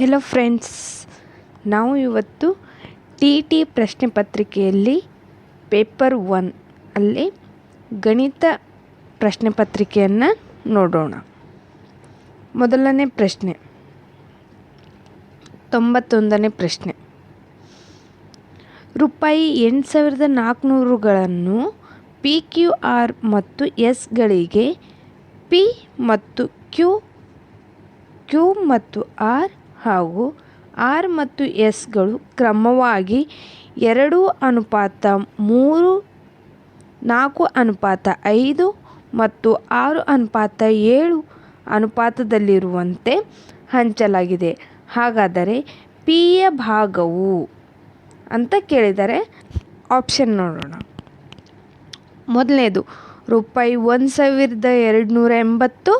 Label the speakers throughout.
Speaker 1: Hello friends ನಾವು ಇವತ್ತು T T ಪ್ರಶ್ನೆ ಪತ್ರಿಕೆಯಲ್ಲಿ ಪೇಪರ್ ಒನ್ ಅಲ್ಲಿ ಗಣಿತ ಪ್ರಶ್ನೆ ಪತ್ರಿಕೆಯನ್ನು ನೋಡೋಣ. ಮೊದಲನೇ ಪ್ರಶ್ನೆ, ತೊಂಬತ್ತೊಂದನೇ ಪ್ರಶ್ನೆ. ರೂಪಾಯಿ ಎಂಟು ಸಾವಿರದ ನಾಲ್ಕುನೂರುಗಳನ್ನು ಪಿ ಕ್ಯೂ ಆರ್ ಮತ್ತು ಎಸ್ಗಳಿಗೆ ಪಿ ಮತ್ತು ಕ್ಯೂ ಕ್ಯೂ ಮತ್ತು ಆರ್ ಹಾಗೂ ಆರ್ ಮತ್ತು ಎಸ್ಗಳು ಕ್ರಮವಾಗಿ ಎರಡು ಅನುಪಾತ ಮೂರು, ನಾಲ್ಕು ಅನುಪಾತ ಐದು ಮತ್ತು ಆರು ಅನುಪಾತ ಏಳು ಅನುಪಾತದಲ್ಲಿರುವಂತೆ ಹಂಚಲಾಗಿದೆ. ಹಾಗಾದರೆ ಪಿ ಯ ಭಾಗವು ಅಂತ ಕೇಳಿದರೆ ಆಪ್ಷನ್ ನೋಡೋಣ. ಮೊದಲನೇದು, ರೂಪಾಯಿ ಒಂದು ಸಾವಿರದ ಎರಡು ನೂರ ಎಂಬತ್ತು,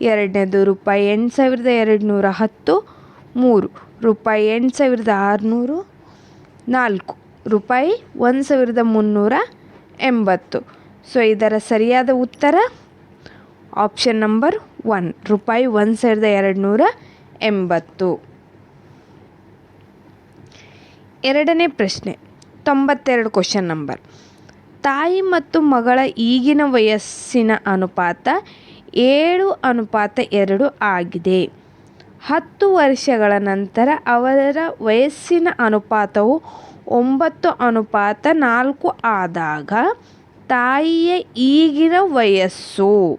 Speaker 1: ಎರಡನೇದು ರೂಪಾಯಿ ಎಂಟು ಸಾವಿರದ ಎರಡು ನೂರ ಹತ್ತು ಮೂರು, ರೂಪಾಯಿ ಎಂಟು ಸಾವಿರದ ಆರುನೂರು, ನಾಲ್ಕು, ರೂಪಾಯಿ ಒಂದು ಸಾವಿರದ ಮುನ್ನೂರ ಎಂಬತ್ತು. ಸೊ ಇದರ ಸರಿಯಾದ ಉತ್ತರ? ಆಪ್ಷನ್ ನಂಬರ್ ಒನ್ ರೂಪಾಯಿ ಒಂದು ಸಾವಿರದ ಎರಡು ನೂರ ಎಂಬತ್ತು. ಎರಡನೇ ಪ್ರಶ್ನೆ, ತೊಂಬತ್ತೆರಡು ಕ್ವಶನ್ ನಂಬರ್ ತಾಯಿ ಮತ್ತು ಮಗಳ ಈಗಿನ ವಯಸ್ಸಿನ ಅನುಪಾತ ಏಳು ಅನುಪಾತ ಎರಡು ಆಗಿದೆ. ಹತ್ತು ವರ್ಷಗಳ ನಂತರ ಅವರ ವಯಸ್ಸಿನ ಅನುಪಾತವು ಒಂಬತ್ತು ಅನುಪಾತ ನಾಲ್ಕು ಆದಾಗ ತಾಯಿಯ ಈಗಿನ ವಯಸ್ಸು.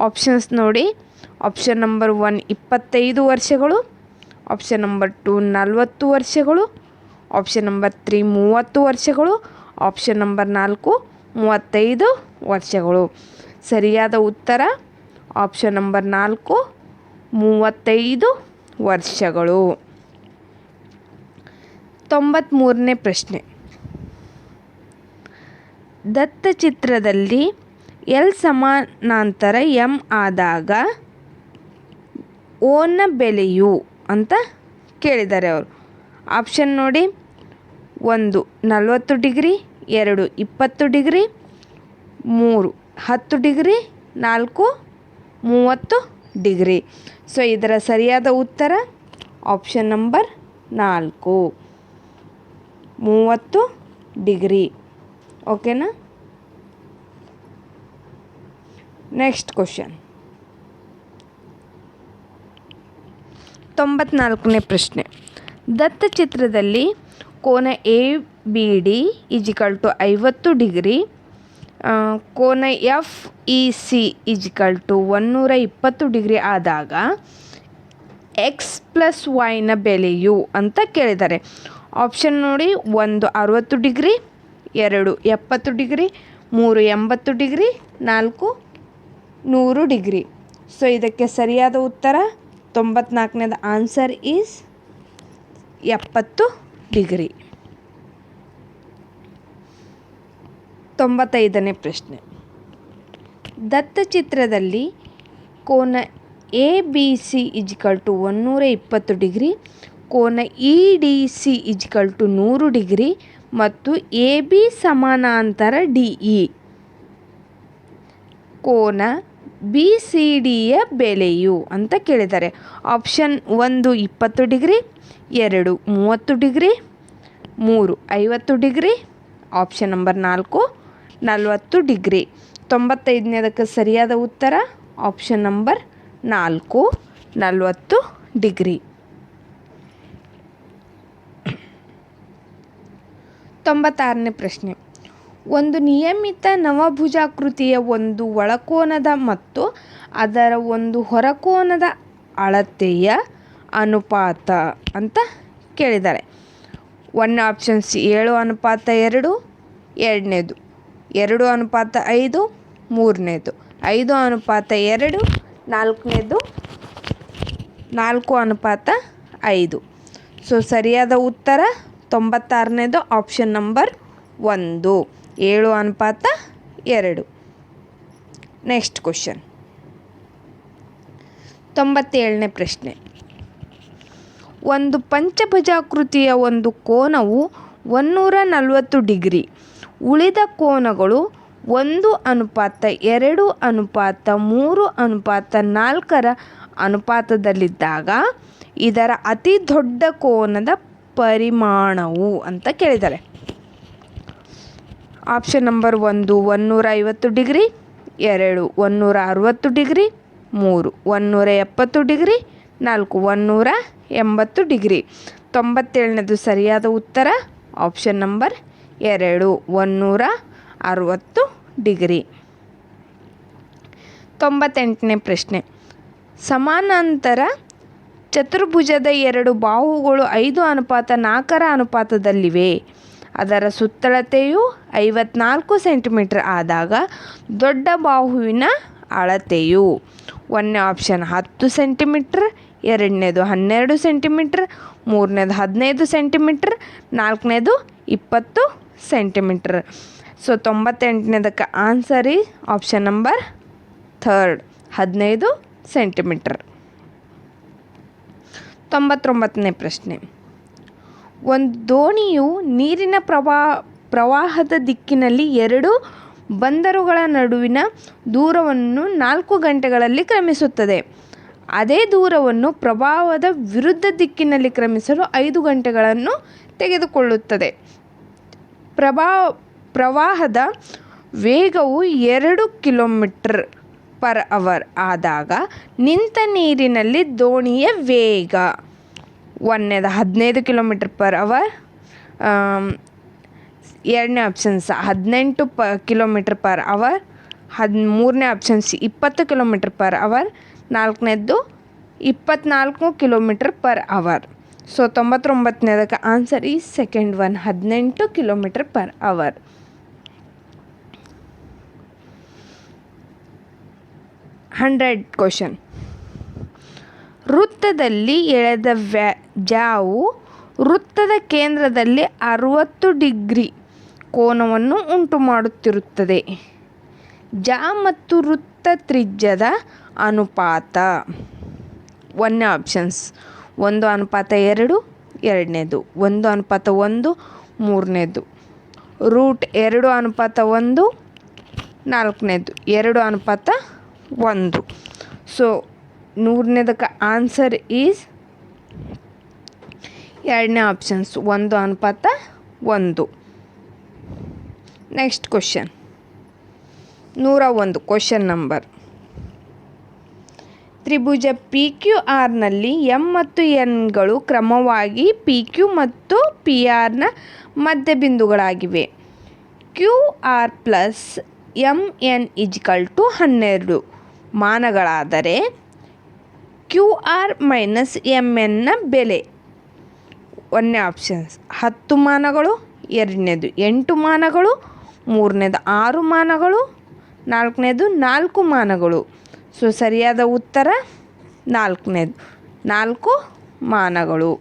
Speaker 1: ಆಪ್ಷನ್ಸ್ ನೋಡಿ. ಆಪ್ಷನ್ ನಂಬರ್ ಒನ್ ಇಪ್ಪತ್ತೈದು ವರ್ಷಗಳು. ಆಪ್ಷನ್ ನಂಬರ್ ಟು ನಲವತ್ತು ವರ್ಷಗಳು. ಆಪ್ಷನ್ ನಂಬರ್ ತ್ರೀ ಮೂವತ್ತು ವರ್ಷಗಳು. ಆಪ್ಷನ್ ನಂಬರ್ ನಾಲ್ಕು, ಮೂವತ್ತೈದು ವರ್ಷಗಳು. ಸರಿಯಾದ ಉತ್ತರ? ಆಪ್ಷನ್ ನಂಬರ್ ನಾಲ್ಕು ಮೂವತ್ತೈದು ವರ್ಷಗಳು. ತೊಂಬತ್ತ್ಮೂರನೇ ಪ್ರಶ್ನೆ. ದತ್ತ ಚಿತ್ರದಲ್ಲಿ ಎಲ್ ಸಮಾನಾಂತರ ಎಂ ಆದಾಗ ಓನ ಬೆಲೆಯು ಅಂತ ಕೇಳಿದ್ದಾರೆ ಅವರು. ಆಪ್ಷನ್ ನೋಡಿ. ಒಂದು, ನಲವತ್ತು ಡಿಗ್ರಿ, ಎರಡು, ಇಪ್ಪತ್ತು ಡಿಗ್ರಿ, ಮೂರು, ಹತ್ತು ಡಿಗ್ರಿ, ನಾಲ್ಕು, ಮೂವತ್ತು ಡಿಗ್ರಿ. ಸೊ ಇದರ ಸರಿಯಾದ ಉತ್ತರ ಆಪ್ಷನ್ ನಂಬರ್ ನಾಲ್ಕು. ಮೂವತ್ತು ಡಿಗ್ರಿ. ಓಕೆನಾ ನೆಕ್ಸ್ಟ್ ಕ್ವಶನ್ ತೊಂಬತ್ನಾಲ್ಕನೇ ಪ್ರಶ್ನೆ. ದತ್ತ ಚಿತ್ರದಲ್ಲಿ ಕೋನ A B D equal to ಐವತ್ತು ಡಿಗ್ರಿ ಕೋನ F E C equal to ಒನ್ನೂರ ಇಪ್ಪತ್ತು ಡಿಗ್ರಿ ಆದಾಗ ಎಕ್ಸ್ ಪ್ಲಸ್ ವೈನ ಬೆಲೆಯು ಅಂತ ಕೇಳಿದ್ದಾರೆ. ಆಪ್ಷನ್ ನೋಡಿ, ಒಂದು ಅರುವತ್ತು ಡಿಗ್ರಿ ಎರಡು ಎಪ್ಪತ್ತು ಡಿಗ್ರಿ ಮೂರು ಎಂಬತ್ತು ಡಿಗ್ರಿ ನಾಲ್ಕು ನೂರು ಡಿಗ್ರಿ ಸೊ ಇದಕ್ಕೆ ಸರಿಯಾದ ಉತ್ತರ, ತೊಂಬತ್ನಾಲ್ಕನೇದು ಆನ್ಸರ್ ಈಸ್ ಎಪ್ಪತ್ತು ಡಿಗ್ರಿ ತೊಂಬತ್ತೈದನೇ ಪ್ರಶ್ನೆ. ದತ್ತಚಿತ್ರದಲ್ಲಿ ಕೋನ A, B, C equal to ಒನ್ನೂರ ಇಪ್ಪತ್ತು ಡಿಗ್ರಿ, ಕೋನ E, D, C equal to ನೂರು ಡಿಗ್ರಿ ಮತ್ತು ಎ, ಬಿ ಸಮಾನಾಂತರ ಡಿ, ಇ. ಕೋನ ಬಿ, ಸಿ ಡಿಯ ಬೆಲೆಯು ಅಂತ ಕೇಳಿದ್ದಾರೆ. ಆಪ್ಷನ್ ಒಂದು ಇಪ್ಪತ್ತು ಡಿಗ್ರಿ, ಎರಡು ಮೂವತ್ತು ಡಿಗ್ರಿ, ಮೂರು ಐವತ್ತು ಡಿಗ್ರಿ, ಆಪ್ಷನ್ ನಂಬರ್ ನಾಲ್ಕು ನಲವತ್ತು ಡಿಗ್ರಿ. ತೊಂಬತ್ತೈದನೇದಕ್ಕೆ ಸರಿಯಾದ ಉತ್ತರ? ಆಪ್ಷನ್ ನಂಬರ್ ನಾಲ್ಕು, ನಲವತ್ತು ಡಿಗ್ರಿ. ತೊಂಬತ್ತಾರನೇ ಪ್ರಶ್ನೆ. ಒಂದು ನಿಯಮಿತ ನವಭುಜಾಕೃತಿಯ ಒಂದು ಒಳಕೋನದ ಮತ್ತು ಅದರ ಒಂದು ಹೊರಕೋನದ ಅಳತೆಯ ಅನುಪಾತ ಅಂತ ಕೇಳಿದ್ದಾರೆ. ಒನ್ ಆಪ್ಷನ್ಸ್ ಏಳು ಅನುಪಾತ ಎರಡು, ಎರಡನೇದು. ಎರಡು ಅನುಪಾತ ಐದು, ಮೂರನೇದು. ಐದು ಅನುಪಾತ ಎರಡು, ನಾಲ್ಕನೇದು, ನಾಲ್ಕು ಅನುಪಾತ ಐದು. ಸೊ ಸರಿಯಾದ ಉತ್ತರ, ತೊಂಬತ್ತಾರನೇದು ಆಪ್ಷನ್ ನಂಬರ್ ಒಂದು. ಏಳು ಅನುಪಾತ ಎರಡು. ನೆಕ್ಸ್ಟ್ ಕ್ವಶನ್ ತೊಂಬತ್ತೇಳನೇ ಪ್ರಶ್ನೆ. ಒಂದು ಪಂಚಭುಜಾಕೃತಿಯ ಒಂದು ಕೋನವು ಒನ್ನೂರ ನಲವತ್ತು ಡಿಗ್ರಿ. ಉಳಿದ ಕೋನಗಳು ಒಂದು ಅನುಪಾತ, ಎರಡು ಅನುಪಾತ, ಮೂರು ಅನುಪಾತ, ನಾಲ್ಕರ ಅನುಪಾತದಲ್ಲಿದ್ದಾಗ ಇದರ ಅತಿ ದೊಡ್ಡ ಕೋನದ ಪರಿಮಾಣವು ಅಂತ ಕೇಳಿದ್ದಾರೆ. ಆಪ್ಷನ್ ನಂಬರ್ ಒಂದು ಒನ್ನೂರ ಐವತ್ತು ಡಿಗ್ರಿ, ಎರಡು ಒನ್ನೂರ ಅರವತ್ತು ಡಿಗ್ರಿ, ಮೂರು ಒನ್ನೂರ ಎಪ್ಪತ್ತು ಡಿಗ್ರಿ, ನಾಲ್ಕು ಒನ್ನೂರ ಎಂಬತ್ತು ಡಿಗ್ರಿ. ತೊಂಬತ್ತೇಳನೇದು ಸರಿಯಾದ ಉತ್ತರ, ಆಪ್ಷನ್ ನಂಬರ್ ಎರಡು ಒನ್ನೂರ ಅರವತ್ತು ಡಿಗ್ರಿ. ತೊಂಬತ್ತೆಂಟನೇ ಪ್ರಶ್ನೆ. ಸಮಾನಾಂತರ ಚತುರ್ಭುಜದ ಎರಡು ಬಾಹುಗಳು ಐದು ಅನುಪಾತ ನಾಲ್ಕರ ಅನುಪಾತದಲ್ಲಿವೆ. ಅದರ ಸುತ್ತಳತೆಯು ಐವತ್ನಾಲ್ಕು ಸೆಂಟಿಮೀಟರ್ ಆದಾಗ ದೊಡ್ಡ ಬಾಹುವಿನ ಅಳತೆಯು ಒಂದನೇ ಆಪ್ಷನ್ ಹತ್ತು ಸೆಂಟಿಮೀಟ್ರ್, ಎರಡನೇದು ಹನ್ನೆರಡು ಸೆಂಟಿಮೀಟ್ರ್, ಮೂರನೇದು ಹದಿನೈದು ಸೆಂಟಿಮೀಟ್ರ್, ನಾಲ್ಕನೇದು ಇಪ್ಪತ್ತು ಸೆಂಟಿಮೀಟ್ರ್. ಸೊ ತೊಂಬತ್ತೆಂಟನೇದಕ್ಕೆ ಆನ್ಸರಿ ಆಪ್ಷನ್ ನಂಬರ್ ಥರ್ಡ್ ಹದಿನೈದು ಸೆಂಟಿಮೀಟ್ರ್. ತೊಂಬತ್ತೊಂಬತ್ತನೇ ಪ್ರಶ್ನೆ. ಒಂದು ದೋಣಿಯು ನೀರಿನ ಪ್ರವಾ, ಪ್ರವಾಹದ ದಿಕ್ಕಿನಲ್ಲಿ ಎರಡು ಬಂದರುಗಳ ನಡುವಿನ ದೂರವನ್ನು ನಾಲ್ಕು ಗಂಟೆಗಳಲ್ಲಿ ಕ್ರಮಿಸುತ್ತದೆ. ಅದೇ ದೂರವನ್ನು ಪ್ರವಾಹದ ವಿರುದ್ಧ ದಿಕ್ಕಿನಲ್ಲಿ ಕ್ರಮಿಸಲು ಐದು ಗಂಟೆಗಳನ್ನು ತೆಗೆದುಕೊಳ್ಳುತ್ತದೆ. ಪ್ರಭಾ, ಪ್ರವಾಹದ ವೇಗವು ಎರಡು ಕಿಲೋಮೀಟ್ರ್ ಪರ್ ಅವರ್ ಆದಾಗ ನಿಂತ ನೀರಿನಲ್ಲಿ ದೋಣಿಯ ವೇಗ ಒಂದನೇದು ಹದಿನೈದು ಕಿಲೋಮೀಟ್ರ್ ಪರ್ ಅವರ್. ಎರಡನೇ ಆಪ್ಷನ್ಸ್ ಹದಿನೆಂಟು ಪ ಕಿಲೋಮೀಟ್ರ್ ಪರ್ ಅವರ್. ಹದ್, ಮೂರನೇ ಆಪ್ಷನ್ಸ್ ಇಪ್ಪತ್ತು ಕಿಲೋಮೀಟ್ರ್ ಪರ್ ಅವರ್. ನಾಲ್ಕನೇದ್ದು ಇಪ್ಪತ್ನಾಲ್ಕು ಕಿಲೋಮೀಟ್ರ್ ಪರ್ ಅವರ್. ಸೊ ತೊಂಬತ್ತೊಂಬತ್ತನೇದಕ್ಕೆ ಆನ್ಸರ್ ಈ ಸೆಕೆಂಡ್ ಒನ್ ಹದಿನೆಂಟು kilometre per hour hundred question ವೃತ್ತದಲ್ಲಿ ಎಳೆದ ವ್ಯಾ, ಜಾವು ವೃತ್ತದ ಕೇಂದ್ರದಲ್ಲಿ ಅರುವತ್ತು ಡಿಗ್ರಿ ಕೋನವನ್ನು ಉಂಟು ಮಾಡುತ್ತಿರುತ್ತದೆ. ಜಾ ಮತ್ತು ವೃತ್ತ ತ್ರಿಜ್ಯದ ಅನುಪಾತ. ಒಂದನೇ ಆಪ್ಷನ್ಸ್ ಒಂದು ಅನುಪಾತ ಎರಡು, ಎರಡನೇದು. ಒಂದು ಅನುಪಾತ ಒಂದು, ಮೂರನೇದು. ರೂಟ್ ಎರಡು ಅನುಪಾತ ಒಂದು, ನಾಲ್ಕನೇದು. ಎರಡು ಅನುಪಾತ ಒಂದು. ಸೊ ನೂರನೇದಕ್ಕೆ ಆನ್ಸರ್ ಈಸ್ ಎರಡನೇ ಆಪ್ಷನ್ಸ್ ಒಂದು ಅನುಪಾತ ಒಂದು. ನೆಕ್ಸ್ಟ್ ಕ್ವಶನ್ ನೂರ ಒಂದು ಕ್ವಶನ್ ನಂಬರ್ ತ್ರಿಭುಜ ಪಿ ಕ್ಯೂ ಆರ್ನಲ್ಲಿ ಎಂ ಮತ್ತು ಎನ್ಗಳು ಕ್ರಮವಾಗಿ ಪಿ ಕ್ಯೂ ಮತ್ತು ಪಿ ಆರ್ನ ಮಧ್ಯಬಿಂದುಗಳಾಗಿವೆ. Q R plus M N equal to ಹನ್ನೆರಡು. ಮಾನಗಳಾದರೆ ಕ್ಯೂ ಆರ್ ಮೈನಸ್ ಎಂ ಎನ್ನ ಬೆಲೆ. ಒಂದನೇ ಆಪ್ಷನ್ಸ್ ಹತ್ತು ಮಾನಗಳು, ಎರಡನೇದು ಎಂಟು ಮಾನಗಳು, ಮೂರನೇದು ಆರು ಮಾನಗಳು, ನಾಲ್ಕನೇದು ನಾಲ್ಕು ಮಾನಗಳು. ಸೊ ಸರಿಯಾದ ಉತ್ತರ? ನಾಲ್ಕನೇದು. ನಾಲ್ಕು ಮಾನಗಳು.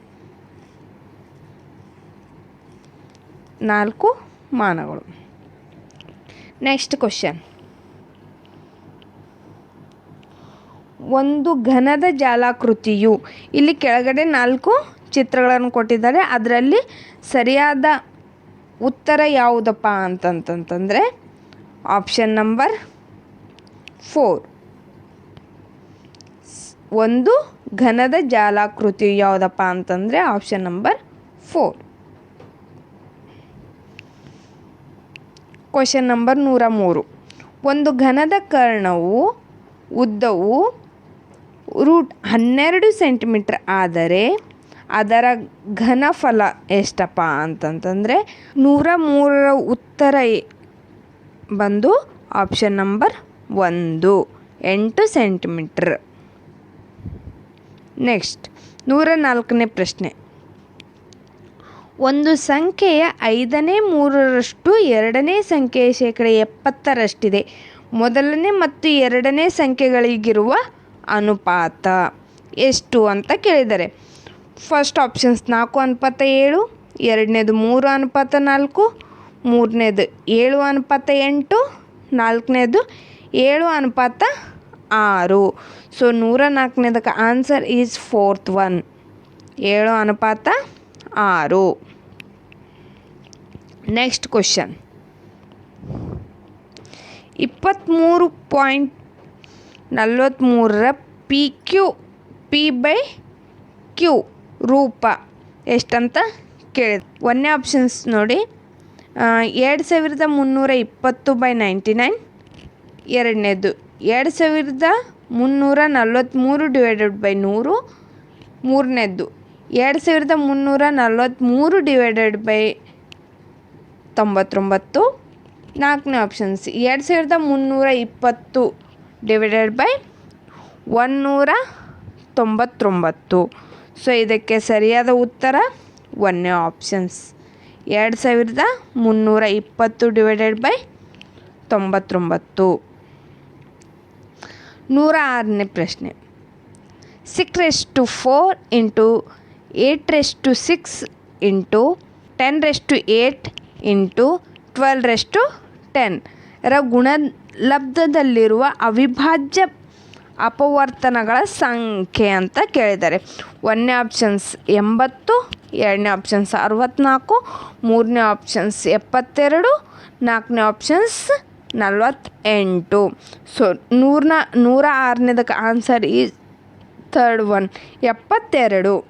Speaker 1: ನಾಲ್ಕು ಮಾನಗಳು. ನೆಕ್ಸ್ಟ್ ಕ್ವಶನ್ ಒಂದು ಘನದ ಜಾಲಾಕೃತಿಯು, ಇಲ್ಲಿ ಕೆಳಗಡೆ ನಾಲ್ಕು ಚಿತ್ರಗಳನ್ನು ಕೊಟ್ಟಿದ್ದಾರೆ. ಅದರಲ್ಲಿ ಸರಿಯಾದ ಉತ್ತರ ಯಾವುದಪ್ಪ ಅಂತಂತಂತಂದರೆ ಆಪ್ಷನ್ ನಂಬರ್ ಫೋರ್ ಒಂದು ಘನದ ಜಾಲಾಕೃತಿ ಯಾವುದಪ್ಪ ಅಂತಂದರೆ option number four question number ನೂರ ಮೂರು. ಒಂದು ಘನದ ಕರ್ಣವು ಉದ್ದವು ರೂಟ್ ಹನ್ನೆರಡು ಸೆಂಟಿಮೀಟ್ರ್ ಆದರೆ ಅದರ ಘನಫಲ ಎಷ್ಟಪ್ಪ ಅಂತಂತಂದರೆ ನೂರ ಮೂರರ ಉತ್ತರ ಬಂದು ಆಪ್ಷನ್ ನಂಬರ್ ಒಂದು. ಎಂಟು ಸೆಂಟಿಮೀಟ್ರ್ ನೆಕ್ಸ್ಟ್ ನೂರ ನಾಲ್ಕನೇ ಪ್ರಶ್ನೆ. ಒಂದು ಸಂಖ್ಯೆಯ ಐದನೇ, ಮೂರರಷ್ಟು, ಎರಡನೇ ಸಂಖ್ಯೆಯ ಶೇಕಡ ಎಪ್ಪತ್ತರಷ್ಟಿದೆ. ಮೊದಲನೇ ಮತ್ತು ಎರಡನೇ ಸಂಖ್ಯೆಗಳಿಗಿರುವ ಅನುಪಾತ ಎಷ್ಟು ಅಂತ ಕೇಳಿದ್ದಾರೆ ಫಸ್ಟ್ ಆಪ್ಷನ್ಸ್ ನಾಲ್ಕು ಅನುಪಾತ ಏಳು, ಎರಡನೇದು ಮೂರು ಅನುಪಾತ ನಾಲ್ಕು, ಮೂರನೇದು ಏಳು ಅನುಪಾತ ಎಂಟು, ನಾಲ್ಕನೇದು ಏಳು ಅನುಪಾತ ಆರು. ಸೊ ನೂರ ನಾಲ್ಕನೇದಕ್ಕೆ ಆನ್ಸರ್ ಈಸ್ ಫೋರ್ತ್ ಒನ್ ಏಳು ಅನುಪಾತ ಆರು. ನೆಕ್ಸ್ಟ್ ಕ್ವಶನ್ ಇಪ್ಪತ್ತ್ಮೂರು point ನಲ್ವತ್ತ್ಮೂರರ P Q P by Q ರೂಪ ಎಷ್ಟಂತ ಕೇಳಿದೆ. ಒಂದನೇ ಆಪ್ಷನ್ಸ್ ನೋಡಿ. ಎರಡು ಸಾವಿರದ ಮುನ್ನೂರ ಇಪ್ಪತ್ತು ಬೈ ನೈಂಟಿ ನೈನ್ ಎರಡನೇದು. ಎರಡು ಸಾವಿರದ ಮುನ್ನೂರ ನಲ್ವತ್ತ್ಮೂರು ಡಿವೈಡೆಡ್ ಬೈ ನೂರು, ಮೂರನೇದ್ದು. ಎರಡು ಸಾವಿರದ ಮುನ್ನೂರ ನಲ್ವತ್ತ್ಮೂರು ಡಿವೈಡೆಡ್ ಬೈ ತೊಂಬತ್ತೊಂಬತ್ತು ನಾಲ್ಕನೇ ಆಪ್ಷನ್ಸ್ ಎರಡು ಸಾವಿರದ ಮುನ್ನೂರ ಇಪ್ಪತ್ತು ಡಿವೈಡೆಡ್ ಬೈ ಒನ್ನೂರ ತೊಂಬತ್ತೊಂಬತ್ತು. ಸೊ ಇದಕ್ಕೆ ಸರಿಯಾದ ಉತ್ತರ ಒಂದನೇ ಆಪ್ಷನ್ಸ್ ಎರಡು ಸಾವಿರದ ಮುನ್ನೂರ ಇಪ್ಪತ್ತು ಡಿವೈಡೆಡ್ ಬೈ ತೊಂಬತ್ತೊಂಬತ್ತು. ನೂರ ಆರನೇ ಪ್ರಶ್ನೆ. Six raise to four into eight raise to six into ten raise to eight into twelve raise to ten ರ ಗುಣಲಬ್ಧದಲ್ಲಿರುವ ಅವಿಭಾಜ್ಯ ಅಪವರ್ತನಗಳ ಸಂಖ್ಯೆ ಅಂತ ಕೇಳಿದ್ದಾರೆ. ಒಂದನೇ ಆಪ್ಷನ್ಸ್ ಎಂಬತ್ತು, ಎರಡನೇ ಆಪ್ಷನ್ಸ್ ಅರವತ್ತ್ನಾಲ್ಕು ಮೂರನೇ ಆಪ್ಷನ್ಸ್ ಎಪ್ಪತ್ತೆರಡು, ನಾಲ್ಕನೇ ಆಪ್ಷನ್ಸ್ ನಲ್ವತ್ತೆಂಟು. ಸೊ, ನೂರನ, ನೂರ ಆರನೇದಕ್ಕೆ ಆನ್ಸರ್ ಈ ಥರ್ಡ್ ಒನ್ ಎಪ್ಪತ್ತೆರಡು.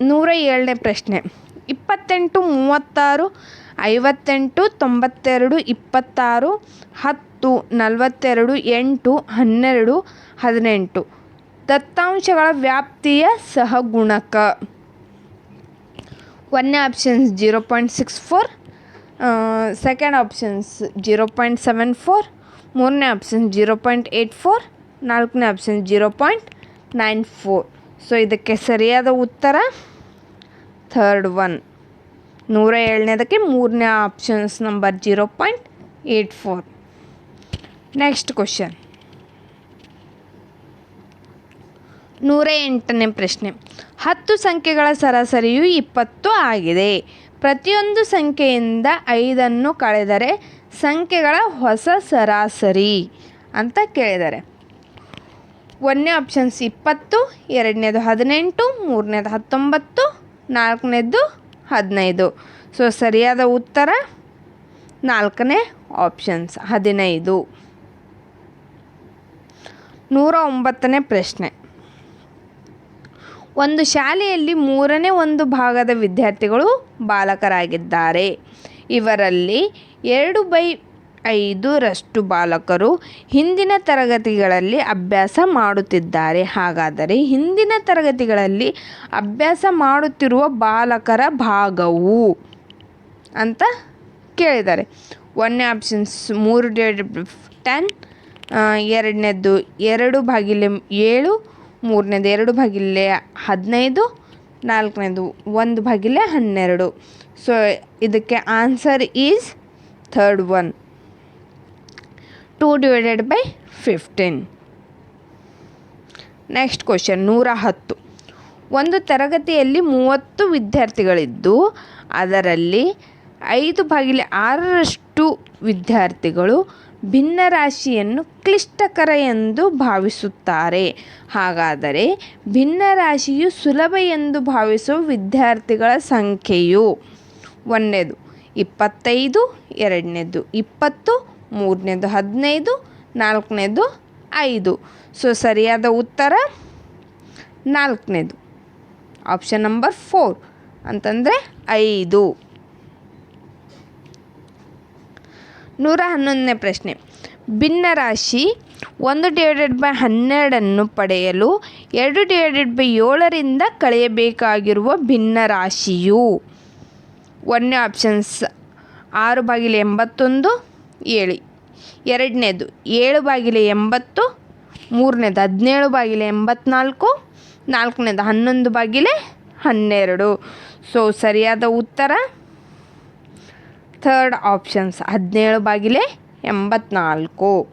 Speaker 1: ನೂರ ಏಳನೇ ಪ್ರಶ್ನೆ. ಇಪ್ಪತ್ತೆಂಟು, ಮೂವತ್ತಾರು, ಐವತ್ತೆಂಟು, ತೊಂಬತ್ತೆರಡು, ಇಪ್ಪತ್ತಾರು, ಹತ್ತು, ನಲವತ್ತೆರಡು, ಎಂಟು, ಹನ್ನೆರಡು, ಹದಿನೆಂಟು. ದತ್ತಾಂಶಗಳ ವ್ಯಾಪ್ತಿಯ ಸಹಗುಣಕ. ಒಂದನೇ options zero point six four second options zero point seven four ಮೂರನೇ option zero point eight four ನಾಲ್ಕನೇ option zero point nine four so ಇದಕ್ಕೆ ಸರಿಯಾದ ಉತ್ತರ? ಥರ್ಡ್ ಒನ್ ನೂರ ಏಳನೇದಕ್ಕೆ ಮೂರನೇ options number zero point eight four next question ನೂರ ಎಂಟನೇ ಪ್ರಶ್ನೆ. ಹತ್ತು ಸಂಖ್ಯೆಗಳ ಸರಾಸರಿಯು ಇಪ್ಪತ್ತು ಆಗಿದೆ. ಪ್ರತಿಯೊಂದು ಸಂಖ್ಯೆಯಿಂದ ಐದನ್ನು ಕಳೆದರೆ ಸಂಖ್ಯೆಗಳ ಹೊಸ ಸರಾಸರಿ ಅಂತ ಕೇಳಿದ್ದಾರೆ. ಒಂದನೇ ಆಪ್ಷನ್ಸ್ ಇಪ್ಪತ್ತು, ಎರಡನೇದು ಹದಿನೆಂಟು, ಮೂರನೇದು ಹತ್ತೊಂಬತ್ತು, ನಾಲ್ಕನೇದು ಹದಿನೈದು. ಸೊ ಸರಿಯಾದ ಉತ್ತರ? ನಾಲ್ಕನೇ ಆಪ್ಷನ್ಸ್ ಹದಿನೈದು. ನೂರ ಒಂಬತ್ತನೇ ಪ್ರಶ್ನೆ. ಒಂದು ಶಾಲೆಯಲ್ಲಿ ಮೂರನೇ ಒಂದು ಭಾಗದ ವಿದ್ಯಾರ್ಥಿಗಳು ಬಾಲಕರಾಗಿದ್ದಾರೆ. ಇವರಲ್ಲಿ ಎರಡು ಬೈ ಐದರಷ್ಟು ಬಾಲಕರು ಹಿಂದಿನ ತರಗತಿಗಳಲ್ಲಿ ಅಭ್ಯಾಸ ಮಾಡುತ್ತಿದ್ದಾರೆ. ಹಾಗಾದರೆ ಹಿಂದಿನ ತರಗತಿಗಳಲ್ಲಿ ಅಭ್ಯಾಸ ಮಾಡುತ್ತಿರುವ ಬಾಲಕರ ಭಾಗವು ಅಂತ ಕೇಳಿದ್ದಾರೆ. ಒಂದನೇ ಆಪ್ಷನ್ಸ್ ಮೂರು ಟೆನ್ ಎರಡನೇದ್ದು ಎರಡು ಬಾಗಿಲು ಏಳು ಮೂರನೇದು ಎರಡು ಭಾಗಿಲೆ ಹದಿನೈದು, ನಾಲ್ಕನೇದು ಒಂದು ಭಾಗಿಲೆ ಹನ್ನೆರಡು. ಸೊ ಇದಕ್ಕೆ answer is third one two divided by fifteen next question ನೂರ ಹತ್ತು. ಒಂದು ತರಗತಿಯಲ್ಲಿ ಮೂವತ್ತು ವಿದ್ಯಾರ್ಥಿಗಳಿದ್ದು, ಅದರಲ್ಲಿ ಐದು ಬಾಗಿಲೆ ಆರರಷ್ಟು ವಿದ್ಯಾರ್ಥಿಗಳು ಭಿನ್ನರಾಶಿಯನ್ನು ಕ್ಲಿಷ್ಟಕರ ಎಂದು ಭಾವಿಸುತ್ತಾರೆ. ಹಾಗಾದರೆ ಭಿನ್ನರಾಶಿಯು ಸುಲಭ ಎಂದು ಭಾವಿಸುವ ವಿದ್ಯಾರ್ಥಿಗಳ ಸಂಖ್ಯೆಯು ಒಂದನೇದು, ಇಪ್ಪತ್ತೈದು, ಎರಡನೇದು, ಇಪ್ಪತ್ತು, ಮೂರನೇದು, ಹದಿನೈದು, ನಾಲ್ಕನೇದು, ಐದು. ಸೊ, ಸರಿಯಾದ ಉತ್ತರ? ನಾಲ್ಕನೇದು. ಆಪ್ಷನ್ ನಂಬರ್ ಫೋರ್ ಅಂತಂದರೆ ಐದು. ನೂರ ಹನ್ನೊಂದನೇ ಪ್ರಶ್ನೆ. ಭಿನ್ನ ರಾಶಿ ಒಂದು ಡಿವೈಡೆಡ್ ಬೈ ಹನ್ನೆರಡನ್ನು ಪಡೆಯಲು ಎರಡು ಡಿವೈಡೆಡ್ ಬೈ ಏಳರಿಂದ ಕಳೆಯಬೇಕಾಗಿರುವ ಭಿನ್ನ ರಾಶಿಯು? ಒಂದನೇ ಆಪ್ಷನ್ಸ್ ಆರು ಬಾಗಿಲೆ ಎಂಬತ್ತೊಂದು, ಏಳು. ಎರಡನೇದು ಏಳು ಬಾಗಿಲೆ ಎಂಬತ್ತು, ಮೂರನೇದು ಹದಿನೇಳು ಬಾಗಿಲೆ ಎಂಬತ್ನಾಲ್ಕು, ನಾಲ್ಕನೇದು ಹನ್ನೊಂದು ಬಾಗಿಲೆ ಹನ್ನೆರಡು. ಸೊ ಸರಿಯಾದ ಉತ್ತರ? ಥರ್ಡ್ ಆಪ್ಷನ್ಸ್ ಹದಿನೇಳು ಬಾಗಿಲೆ ಎಂಬತ್ನಾಲ್ಕು.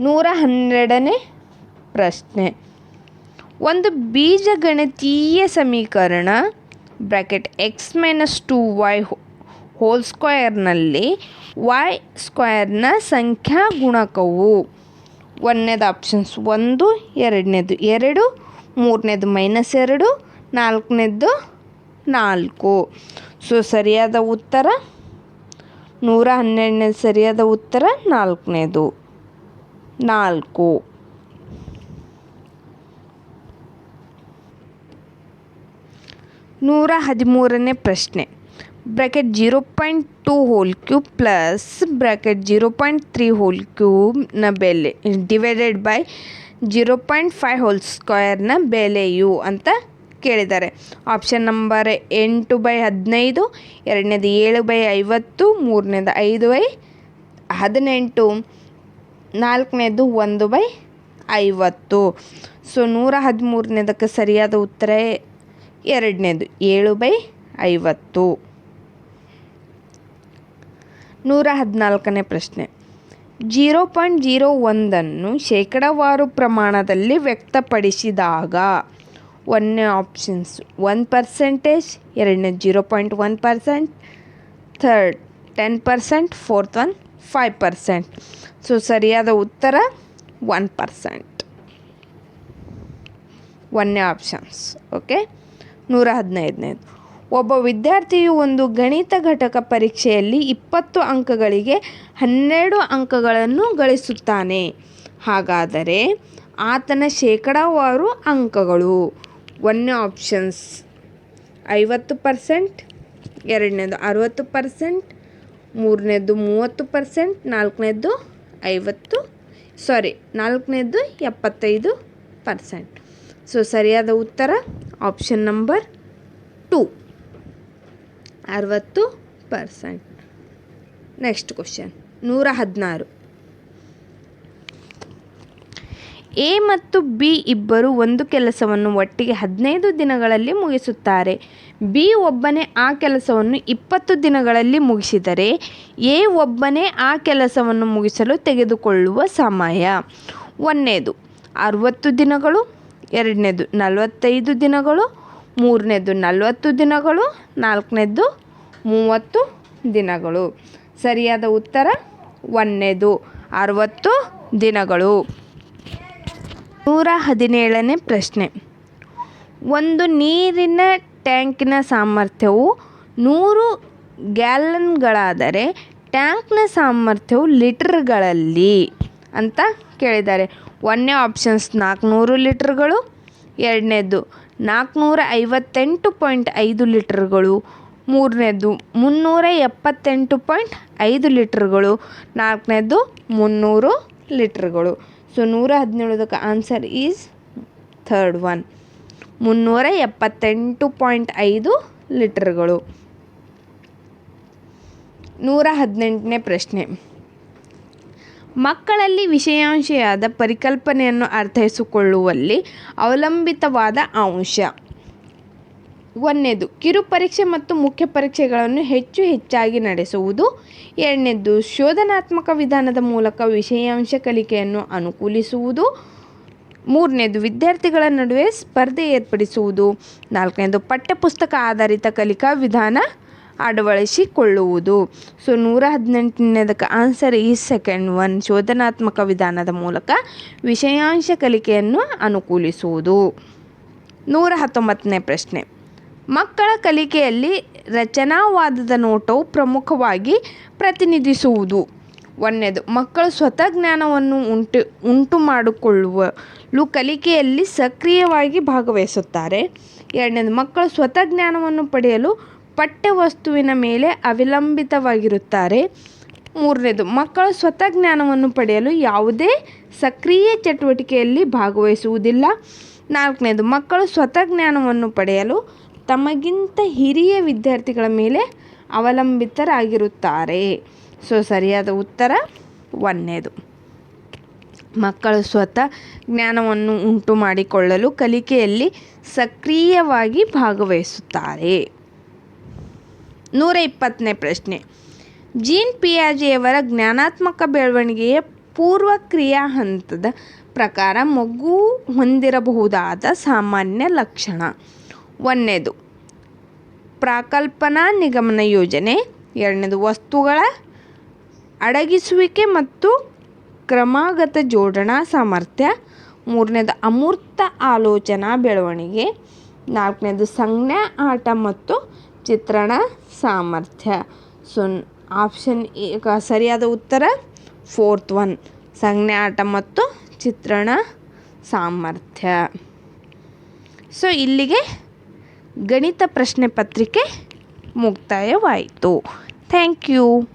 Speaker 1: ನೂರ ಹನ್ನೆರಡನೇ ಪ್ರಶ್ನೆ. ಒಂದು ಬೀಜಗಣಿತೀಯ ಸಮೀಕರಣ bracket X minus two Y whole ಸ್ಕ್ವಯರ್ನಲ್ಲಿ Y ಸ್ಕ್ವಯರ್ನ ಸಂಖ್ಯಾ ಗುಣಕವು. ಒಂದನೇದು ಆಪ್ಷನ್ಸ್ ಒಂದು, ಎರಡನೇದು ಎರಡು, ಮೂರನೇದು ಮೈನಸ್ ಎರಡು, ನಾಲ್ಕನೇದು ನಾಲ್ಕು. ಸೊ ಸರಿಯಾದ ಉತ್ತರ? ನೂರ ಹನ್ನೆರಡನೇ ಸರಿಯಾದ ಉತ್ತರ? ನಾಲ್ಕನೇದು. ನಾಲ್ಕು. ನೂರ ಹದಿಮೂರನೇ ಪ್ರಶ್ನೆ. Bracket zero point two whole cube plus bracket zero point three whole ಕ್ಯೂಬ್ನ ಬೆಲೆ divided by zero point five whole ಸ್ಕ್ವಯರ್ನ ಬೆಲೆಯು ಅಂತ ಕೇಳಿದ್ದಾರೆ. ಆಪ್ಷನ್ ನಂಬರ್ ಎಂಟು ಬೈ ಹದಿನೈದು, ಎರಡನೇದು ಏಳು ಬೈ ಐವತ್ತು, ಮೂರನೇದು ಐದು ಬೈ ಹದಿನೆಂಟು, ನಾಲ್ಕನೇದು ಒಂದು ಬೈ ಐವತ್ತು. ಸೊ ನೂರ ಹದಿಮೂರನೇದಕ್ಕೆ ಸರಿಯಾದ ಉತ್ತರ ಎರಡನೇದು ಏಳು ಬೈ ಐವತ್ತು. ನೂರ ಹದಿನಾಲ್ಕನೇ ಪ್ರಶ್ನೆ. ಜೀರೋ ಪಾಯಿಂಟ್ ಜೀರೋ ಒಂದನ್ನು ಶೇಕಡಾವಾರು ಪ್ರಮಾಣದಲ್ಲಿ ವ್ಯಕ್ತಪಡಿಸಿದಾಗ ಒಂದನೇ ಆಪ್ಷನ್ಸ್ ಒನ್ ಪರ್ಸೆಂಟೇಜ್ ಎರಡನೇ zero point one percent third ten percent fourth one five percent so ಸರಿಯಾದ ಉತ್ತರ ಒನ್ ಪರ್ಸೆಂಟ್ ಒಂದನೇ ಆಪ್ಷನ್ಸ್ ಓಕೆ ನೂರ ಹದಿನೈದನೇದು. ಒಬ್ಬ ವಿದ್ಯಾರ್ಥಿಯು ಒಂದು ಗಣಿತ ಘಟಕ ಪರೀಕ್ಷೆಯಲ್ಲಿ ಇಪ್ಪತ್ತು ಅಂಕಗಳಿಗೆ ಹನ್ನೆರಡು ಅಂಕಗಳನ್ನು ಗಳಿಸುತ್ತಾನೆ. ಹಾಗಾದರೆ, ಆತನ ಶೇಕಡಾವಾರು ಅಂಕಗಳು. ಒಂದನೇ ಆಪ್ಷನ್ಸ್ ಐವತ್ತು ಪರ್ಸೆಂಟ್ ಎರಡನೇದು ಅರುವತ್ತು ಪರ್ಸೆಂಟ್ ಮೂರನೇದು ಮೂವತ್ತು ಪರ್ಸೆಂಟ್ ನಾಲ್ಕನೇದು ಐವತ್ತು ಸಾರಿ ನಾಲ್ಕನೇದು ಎಪ್ಪತ್ತೈದು ಪರ್ಸೆಂಟ್ ಸೊ ಸರಿಯಾದ ಉತ್ತರ ಆಪ್ಷನ್ ನಂಬರ್ ಟೂ ಅರವತ್ತು ಪರ್ಸೆಂಟ್ ನೆಕ್ಸ್ಟ್ ಕ್ವಶನ್ ನೂರ ಹದಿನಾರು. ಎ ಮತ್ತು ಬಿ ಇಬ್ಬರು ಒಂದು ಕೆಲಸವನ್ನು ಒಟ್ಟಿಗೆ ಹದಿನೈದು ದಿನಗಳಲ್ಲಿ ಮುಗಿಸುತ್ತಾರೆ. ಬಿ ಒಬ್ಬನೇ ಆ ಕೆಲಸವನ್ನು ಇಪ್ಪತ್ತು ದಿನಗಳಲ್ಲಿ ಮುಗಿಸಿದರೆ, ಎ ಒಬ್ಬನೇ ಆ ಕೆಲಸವನ್ನು ಮುಗಿಸಲು ತೆಗೆದುಕೊಳ್ಳುವ ಸಮಯ ಒಂದನೇದು ಅರುವತ್ತು ದಿನಗಳು, ಎರಡನೇದು ನಲವತ್ತೈದು ದಿನಗಳು, ಮೂರನೇದು ನಲವತ್ತು ದಿನಗಳು, ನಾಲ್ಕನೇದು ಮೂವತ್ತು ದಿನಗಳು. ಸರಿಯಾದ ಉತ್ತರ ಒಂದನೇದು ಅರುವತ್ತು ದಿನಗಳು. ನೂರ ಹದಿನೇಳನೇ ಪ್ರಶ್ನೆ. ಒಂದು ನೀರಿನ ಟ್ಯಾಂಕಿನ ಸಾಮರ್ಥ್ಯವು ನೂರು ಗ್ಯಾಲನ್ಗಳಾದರೆ ಟ್ಯಾಂಕ್ನ ಸಾಮರ್ಥ್ಯವು ಲೀಟರ್ಗಳಲ್ಲಿ ಅಂತ ಕೇಳಿದ್ದಾರೆ. ಒಂದನೇ ಆಪ್ಷನ್ಸ್ ನಾಲ್ಕುನೂರು ಲೀಟರ್ಗಳು, ಎರಡನೇದು ನಾಲ್ಕುನೂರ ಐವತ್ತೆಂಟು ಪಾಯಿಂಟ್ ಐದು ಲೀಟರ್ಗಳು, ಮೂರನೇದು ಮುನ್ನೂರ ಎಪ್ಪತ್ತೆಂಟು ಪಾಯಿಂಟ್ ಐದು ಲೀಟರ್ಗಳು, ನಾಲ್ಕನೇದು ಮುನ್ನೂರು ಲೀಟರ್ಗಳು. ಸೊ ನೂರ ಹದಿನೇಳದಕ್ಕೆ ಆನ್ಸರ್ ಈಸ್ ಥರ್ಡ್ ಒನ್ ಮುನ್ನೂರ ಎಪ್ಪತ್ತೆಂಟು ಪಾಯಿಂಟ್ ಐದು ಲೀಟರ್ಗಳು ನೂರ ಹದಿನೆಂಟನೇ ಪ್ರಶ್ನೆ. ಮಕ್ಕಳಲ್ಲಿ ವಿಷಯಾಂಶಯಾದ ಪರಿಕಲ್ಪನೆಯನ್ನು ಅರ್ಥೈಸಿಕೊಳ್ಳುವಲ್ಲಿ ಅವಲಂಬಿತವಾದ ಅಂಶ. ಒಂದನೇದು ಕಿರು ಪರೀಕ್ಷೆ ಮತ್ತು ಮುಖ್ಯ ಪರೀಕ್ಷೆಗಳನ್ನು ಹೆಚ್ಚು ಹೆಚ್ಚಾಗಿ ನಡೆಸುವುದು. ಎರಡನೇದು, ಶೋಧನಾತ್ಮಕ ವಿಧಾನದ ಮೂಲಕ ವಿಷಯಾಂಶ ಕಲಿಕೆಯನ್ನು ಅನುಕೂಲಿಸುವುದು. ಮೂರನೇದು, ವಿದ್ಯಾರ್ಥಿಗಳ ನಡುವೆ ಸ್ಪರ್ಧೆ ಏರ್ಪಡಿಸುವುದು. ನಾಲ್ಕನೇದು, ಪಠ್ಯಪುಸ್ತಕ ಆಧಾರಿತ ಕಲಿಕಾ ವಿಧಾನ ಅಳವಡಿಸಿಕೊಳ್ಳುವುದು. ಸೊ, ನೂರ ಹದಿನೆಂಟನೇದಕ್ಕೆ ಆನ್ಸರ್ ಈ ಸೆಕೆಂಡ್ ಒನ್ ಶೋಧನಾತ್ಮಕ ವಿಧಾನದ ಮೂಲಕ ವಿಷಯಾಂಶ ಕಲಿಕೆಯನ್ನು ಅನುಕೂಲಿಸುವುದು. ನೂರ ಹತ್ತೊಂಬತ್ತನೇ ಪ್ರಶ್ನೆ. ಮಕ್ಕಳ ಕಲಿಕೆಯಲ್ಲಿ ರಚನಾವಾದದ ನೋಟವು ಪ್ರಮುಖವಾಗಿ ಪ್ರತಿನಿಧಿಸುವುದು. ಒಂದನೇದು, ಮಕ್ಕಳು ಸ್ವತಃ ಜ್ಞಾನವನ್ನು ಉಂಟು ಉಂಟು ಮಾಡಿಕೊಳ್ಳುವಲು ಕಲಿಕೆಯಲ್ಲಿ ಸಕ್ರಿಯವಾಗಿ ಭಾಗವಹಿಸುತ್ತಾರೆ. ಎರಡನೇದು, ಮಕ್ಕಳು ಸ್ವತಃ ಜ್ಞಾನವನ್ನು ಪಡೆಯಲು ಪಠ್ಯವಸ್ತುವಿನ ಮೇಲೆ ಅವಲಂಬಿತವಾಗಿರುತ್ತಾರೆ. ಮೂರನೇದು, ಮಕ್ಕಳು ಸ್ವತಃ ಜ್ಞಾನವನ್ನು ಪಡೆಯಲು ಯಾವುದೇ ಸಕ್ರಿಯ ಚಟುವಟಿಕೆಯಲ್ಲಿ ಭಾಗವಹಿಸುವುದಿಲ್ಲ. ನಾಲ್ಕನೇದು, ಮಕ್ಕಳು ಸ್ವತಃ ಜ್ಞಾನವನ್ನು ಪಡೆಯಲು ತಮಗಿಂತ ಹಿರಿಯ ವಿದ್ಯಾರ್ಥಿಗಳ ಮೇಲೆ ಅವಲಂಬಿತರಾಗಿರುತ್ತಾರೆ. ಸೊ, ಸರಿಯಾದ ಉತ್ತರ ಒಂದನೇದು. ಮಕ್ಕಳು ಸ್ವತಃ ಜ್ಞಾನವನ್ನು ಉಂಟು ಮಾಡಿಕೊಳ್ಳಲು ಕಲಿಕೆಯಲ್ಲಿ ಸಕ್ರಿಯವಾಗಿ ಭಾಗವಹಿಸುತ್ತಾರೆ. ನೂರ ಇಪ್ಪತ್ತನೇ ಪ್ರಶ್ನೆ. ಜೀನ್ ಪಿಯಾಜೆಯವರ ಜ್ಞಾನಾತ್ಮಕ ಬೆಳವಣಿಗೆಯ ಪೂರ್ವ ಕ್ರಿಯಾ ಹಂತದ ಪ್ರಕಾರ ಮಗು ಹೊಂದಿರಬಹುದಾದ ಸಾಮಾನ್ಯ ಲಕ್ಷಣ. ಒಂದನೇದು ಪ್ರಾಕಲ್ಪನಾ ನಿಗಮನ ಯೋಜನೆ. ಎರಡನೇದು, ವಸ್ತುಗಳ ಅಡಗಿಸುವಿಕೆ ಮತ್ತು ಕ್ರಮಾಗತ ಜೋಡಣಾ ಸಾಮರ್ಥ್ಯ. ಮೂರನೇದು, ಅಮೂರ್ತ ಆಲೋಚನಾ ಬೆಳವಣಿಗೆ. ನಾಲ್ಕನೇದು, ಸಂಜ್ಞಾ, ಆಟ ಮತ್ತು ಚಿತ್ರಣ ಸಾಮರ್ಥ್ಯ. ಸೊ, ಆಪ್ಷನ್ ಸರಿಯಾದ ಉತ್ತರ? ಫೋರ್ತ್ ಒನ್, ಸಂಜ್ಞೆ, ಆಟ ಮತ್ತು ಚಿತ್ರಣ ಸಾಮರ್ಥ್ಯ. ಸೊ, ಇಲ್ಲಿಗೆ ಗಣಿತ ಪ್ರಶ್ನೆ ಪತ್ರಿಕೆ ಮುಕ್ತಾಯವಾಯಿತು. Thank you